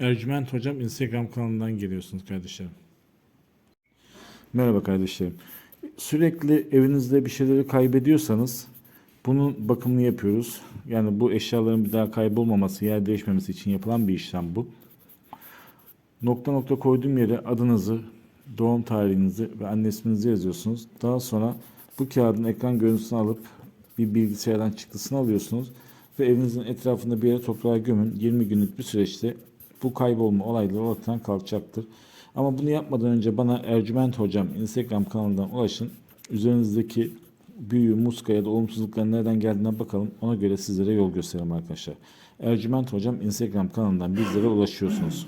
Ercüment Hocam Instagram kanalından geliyorsunuz kardeşlerim. Merhaba kardeşlerim. Sürekli evinizde bir şeyleri kaybediyorsanız bunun bakımını yapıyoruz. Yani bu eşyaların bir daha kaybolmaması, yer değişmemesi için yapılan bir işlem bu. Nokta nokta koyduğum yere adınızı, doğum tarihinizi ve anne isminizi yazıyorsunuz. Daha sonra bu kağıdın ekran görüntüsünü alıp bir bilgisayardan çıktısını alıyorsunuz ve evinizin etrafında bir yere toprağa gömün. 20 günlük bir süreçte bu kaybolma olayları ortadan kalkacaktır. Ama bunu yapmadan önce bana Ercüment Hocam Instagram kanalından ulaşın. Üzerinizdeki büyü, muska ya da olumsuzlukların nereden geldiğine bakalım. Ona göre sizlere yol gösterelim arkadaşlar. Ercüment Hocam Instagram kanalından bizlere ulaşıyorsunuz.